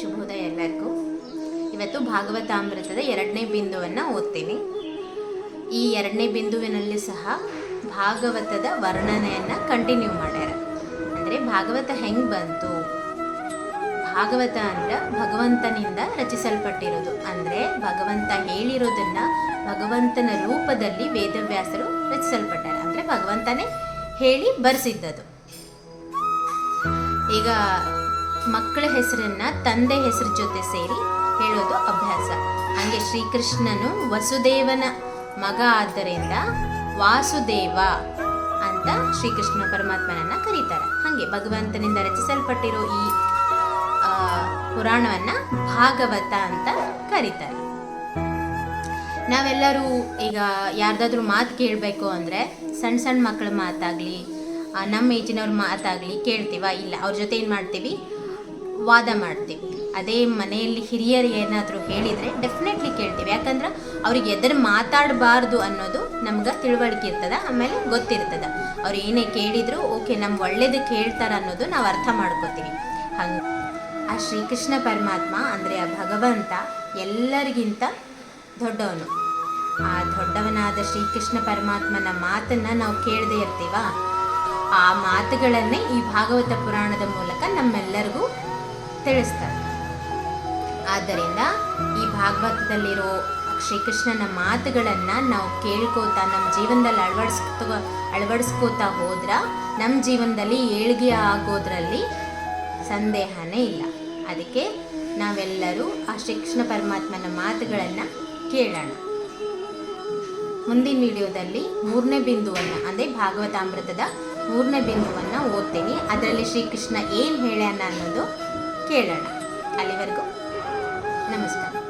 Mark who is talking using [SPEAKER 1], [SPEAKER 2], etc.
[SPEAKER 1] ಶುಭೋದಯ ಎಲ್ಲರಿಗೂ. ಇವತ್ತು ಭಾಗವತಾಮೃತದ ಎರಡನೇ ಬಿಂದುವನ್ನು ಓದ್ತೀನಿ. ಈ ಎರಡನೇ ಬಿಂದುವಿನಲ್ಲಿ ಸಹ ಭಾಗವತದ ವರ್ಣನೆಯನ್ನು ಕಂಟಿನ್ಯೂ ಮಾಡ್ಯಾರ. ಅಂದರೆ ಭಾಗವತ ಹೆಂಗೆ ಬಂತು? ಭಾಗವತ ಅಂದ್ರೆ ಭಗವಂತನಿಂದ ರಚಿಸಲ್ಪಟ್ಟಿರೋದು ಅಂದರೆ ಭಗವಂತ ಹೇಳಿರೋದನ್ನ ಭಗವಂತನ ರೂಪದಲ್ಲಿ ವೇದವ್ಯಾಸರು ರಚಿಸಲ್ಪಟ್ಟಾರೆ. ಅಂದರೆ ಭಗವಂತನೇ ಹೇಳಿ ಬರೆಸಿದ್ದದು. ಈಗ ಮಕ್ಕಳ ಹೆಸರನ್ನ ತಂದೆ ಹೆಸರು ಜೊತೆ ಸೇರಿ ಹೇಳೋದು ಅಭ್ಯಾಸ. ಹಂಗೆ ಶ್ರೀಕೃಷ್ಣನು ವಸುದೇವನ ಮಗ ಆದ್ದರಿಂದ ವಾಸುದೇವ ಅಂತ ಶ್ರೀಕೃಷ್ಣ ಪರಮಾತ್ಮನನ್ನ ಕರೀತಾರೆ. ಹಾಗೆ ಭಗವಂತನಿಂದ ರಚಿಸಲ್ಪಟ್ಟಿರೋ ಈ ಪುರಾಣವನ್ನ ಭಾಗವತ ಅಂತ ಕರೀತಾರೆ. ನಾವೆಲ್ಲರೂ ಈಗ ಯಾರ್ದಾದ್ರೂ ಮಾತು ಕೇಳಬೇಕು ಅಂದರೆ ಸಣ್ಣ ಸಣ್ಣ ಮಕ್ಕಳ ಮಾತಾಗಲಿ ನಮ್ಮ ಏಜಿನವ್ರ ಮಾತಾಗಲಿ ಕೇಳ್ತೀವ? ಇಲ್ಲ, ಅವ್ರ ಜೊತೆ ಏನು ಮಾಡ್ತೀವಿ? ವಾದ ಮಾಡ್ತೀವಿ. ಅದೇ ಮನೆಯಲ್ಲಿ ಹಿರಿಯರು ಏನಾದರೂ ಹೇಳಿದರೆ ಡೆಫಿನೆಟ್ಲಿ ಕೇಳ್ತೀವಿ. ಯಾಕಂದ್ರೆ ಅವ್ರಿಗೆ ಎದುರು ಮಾತಾಡಬಾರ್ದು ಅನ್ನೋದು ನಮ್ಗೆ ತಿಳುವಳಿಕೆ ಇರ್ತದ, ಆಮೇಲೆ ಗೊತ್ತಿರ್ತದ. ಅವ್ರು ಏನೇ ಕೇಳಿದ್ರು, ಓಕೆ ನಮ್ಮ ಒಳ್ಳೇದಕ್ಕೆ ಹೇಳ್ತಾರ ಅನ್ನೋದು ನಾವು ಅರ್ಥ ಮಾಡ್ಕೋತೀವಿ. ಹಂಗೆ ಆ ಶ್ರೀಕೃಷ್ಣ ಪರಮಾತ್ಮ, ಅಂದರೆ ಆ ಭಗವಂತ, ಎಲ್ಲರಿಗಿಂತ ದೊಡ್ಡವನು. ಆ ದೊಡ್ಡವನಾದ ಶ್ರೀಕೃಷ್ಣ ಪರಮಾತ್ಮನ ಮಾತನ್ನು ನಾವು ಕೇಳದೇ ಇರ್ತೀವ? ಆ ಮಾತುಗಳನ್ನೇ ಈ ಭಾಗವತ ಪುರಾಣದ ಮೂಲಕ ನಮ್ಮೆಲ್ಲರಿಗೂ ತಿಳಿಸ್ತಾರೆ. ಆದ್ದರಿಂದ ಈ ಭಾಗವತದಲ್ಲಿರೋ ಶ್ರೀಕೃಷ್ಣನ ಮಾತುಗಳನ್ನು ನಾವು ಕೇಳ್ಕೋತಾ ನಮ್ಮ ಜೀವನದಲ್ಲಿ ಅಳವಡಿಸ್ಕೋ, ಅಳವಡಿಸ್ಕೋತಾ ಹೋದ್ರೆ ನಮ್ಮ ಜೀವನದಲ್ಲಿ ಏಳ್ಗೆ ಆಗೋದ್ರಲ್ಲಿ ಸಂದೇಹನೇ ಇಲ್ಲ. ಅದಕ್ಕೆ ನಾವೆಲ್ಲರೂ ಆ ಶ್ರೀಕೃಷ್ಣ ಪರಮಾತ್ಮನ ಮಾತುಗಳನ್ನು ಕೇಳೋಣ. ಮುಂದಿನ ವಿಡಿಯೋದಲ್ಲಿ ಮೂರನೇ ಬಿಂದುವನ್ನು, ಅಂದರೆ ಭಾಗವತಾಮೃತದ ಮೂರನೇ ಬಿಂದುವನ್ನು ಓದ್ತೀನಿ. ಅದರಲ್ಲಿ ಶ್ರೀಕೃಷ್ಣ ಏನು ಹೇಳ್ಯಾನ ಅನ್ನೋದು ಕೇಳೋಣ. ಅಲ್ಲಿವರೆಗೂ ನಮಸ್ಕಾರ.